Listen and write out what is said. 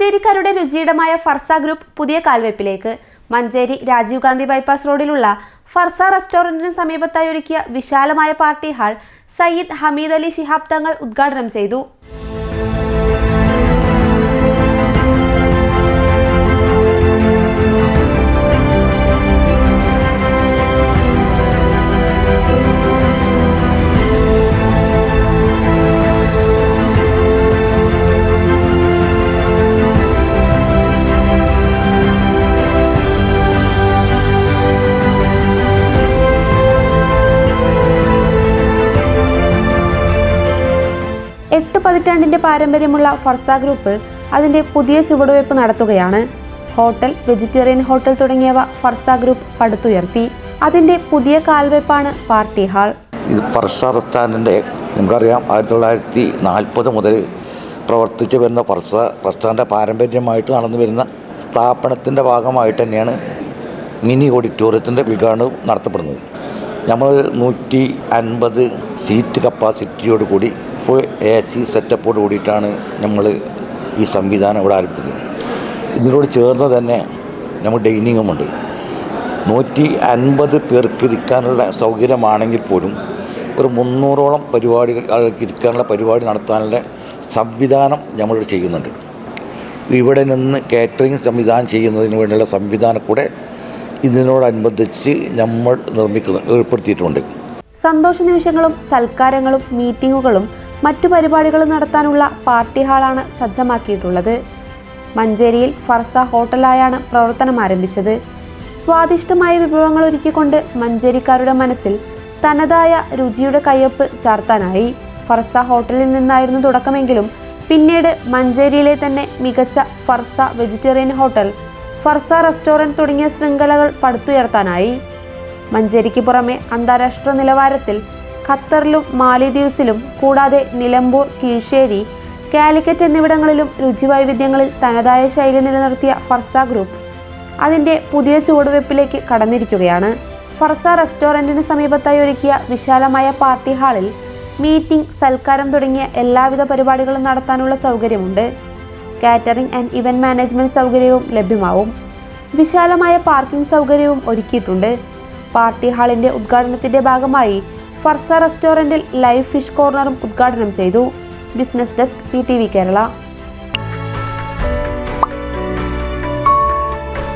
രുചിയിടമായ Farsa group പുതിയ കാൽവെപ്പിലേക്ക്. Manjeri Rajiv Gandhi bypass റോഡിലുള്ള ഫർസ റെസ്റ്റോറന്റിന് സമീപത്തായി ഒരുക്കിയ വിശാലമായ പാർട്ടി ഹാൾ സയ്യിദ് ഹമീദ് അലി ശിഹാബ് തങ്ങൾ ഉദ്ഘാടനം ചെയ്തു. എട്ട് പതിറ്റാണ്ടിന്റെ പാരമ്പര്യമുള്ള ഫർസ ഗ്രൂപ്പ് അതിന്റെ പുതിയ ചുവടുവയ്പ് നടത്തുകയാണ്. ഹോട്ടൽ വെജിറ്റേറിയൻ ഹോട്ടൽ തുടങ്ങിയവ ഫർസ ഗ്രൂപ്പ് പടുത്തുയർത്തി. അതിന്റെ പുതിയ കാൽവെപ്പാണ് പാർട്ടി ഹാൾ. ഇത് ഫർസ റെസ്റ്റോറന്റിന്റെ നമുക്കറിയാം ആയിരത്തി തൊള്ളായിരത്തി നാൽപ്പത് മുതൽ പ്രവർത്തിച്ചു വരുന്ന ഫർസ റെസ്റ്റോറന്റ് പാരമ്പര്യമായിട്ട് നടന്നു വരുന്ന സ്ഥാപനത്തിന്റെ ഭാഗമായിട്ട് തന്നെയാണ് മിനി ഓഡിറ്റോറിയത്തിന്റെ ഉദ്ഘാടനം നടത്തപ്പെടുന്നത്. നമ്മൾ നൂറ്റി അൻപത് സീറ്റ് കപ്പാസിറ്റിയോട് കൂടി ഫുൾ എ സി സെറ്റപ്പോട് കൂടിയിട്ടാണ് നമ്മൾ ഈ സംവിധാനം ഇവിടെ ആരംഭിക്കുന്നത്. ഇതിനോട് ചേർന്ന് തന്നെ നമ്മൾ ഡൈനിങ്ങുമുണ്ട് നൂറ്റി അൻപത് പേർക്ക് ഇരിക്കാനുള്ള സൗകര്യമാണെങ്കിൽ പോലും ഒരു മുന്നൂറോളം പരിപാടികൾക്ക് ഇരിക്കാനുള്ള പരിപാടി നടത്താനുള്ള സംവിധാനം നമ്മൾ ചെയ്യുന്നുണ്ട്. ഇവിടെ നിന്ന് കാറ്ററിംഗ് സംവിധാനം ചെയ്യുന്നതിന് വേണ്ടിയുള്ള സംവിധാനം കൂടെ ഇതിനോടനുബന്ധിച്ച് നമ്മൾ നിർമ്മിക്കുന്നു ഏർപ്പെടുത്തിയിട്ടുണ്ട്. സന്തോഷ നിമിഷങ്ങളും സൽക്കാരങ്ങളും മീറ്റിങ്ങുകളും മറ്റു പരിപാടികൾ നടത്താനുള്ള പാർട്ടി ഹാളാണ് സജ്ജമാക്കിയിട്ടുള്ളത്. മഞ്ചേരിയിൽ ഫർസ ഹോട്ടലായാണ് പ്രവർത്തനം ആരംഭിച്ചത്. സ്വാദിഷ്ടമായ വിഭവങ്ങൾ ഒരുക്കിക്കൊണ്ട് മഞ്ചേരിക്കാരുടെ മനസ്സിൽ തനതായ രുചിയുടെ കയ്യൊപ്പ് ചാർത്താനായി. ഫർസ ഹോട്ടലിൽ നിന്നായിരുന്നു തുടക്കമെങ്കിലും പിന്നീട് മഞ്ചേരിയിലെ തന്നെ മികച്ച Farsa vegetarian hotel Farsa restaurant തുടങ്ങിയ ശൃംഖലകൾ പടുത്തുയർത്താനായി. മഞ്ചേരിക്ക് പുറമെ അന്താരാഷ്ട്ര നിലവാരത്തിൽ ഖത്തറിലും മാലിദ്വീപ്സിലും കൂടാതെ നിലമ്പൂർ കീഴ്ശ്ശേരി കാലിക്കറ്റ് എന്നിവിടങ്ങളിലും രുചിവൈവിധ്യങ്ങളിൽ തനതായ ശൈലി നിലനിർത്തിയ ഫർസ ഗ്രൂപ്പ് അതിന്റെ പുതിയ ചുവടുവെപ്പിലേക്ക് കടന്നിരിക്കുകയാണ്. ഫർസ റെസ്റ്റോറന്റിന് സമീപത്തായി ഒരുക്കിയ വിശാലമായ പാർട്ടി ഹാളിൽ മീറ്റിംഗ് സൽക്കാരം തുടങ്ങിയ എല്ലാവിധ പരിപാടികളും നടത്താനുള്ള സൗകര്യമുണ്ട്. കാറ്ററിംഗ് ആൻഡ് ഇവന്റ് മാനേജ്മെന്റ് സൗകര്യവും ലഭ്യമാവും. വിശാലമായ പാർക്കിംഗ് സൗകര്യവും ഒരുക്കിയിട്ടുണ്ട്. പാർട്ടി ഹാളിന്റെ ഉദ്ഘാടനത്തിന്റെ ഭാഗമായി ഫർസ റെസ്റ്റോറന്റിൽ ലൈവ് ഫിഷ് കോർണറും ഉദ്ഘാടനം ചെയ്തു. Business desk P Kerala.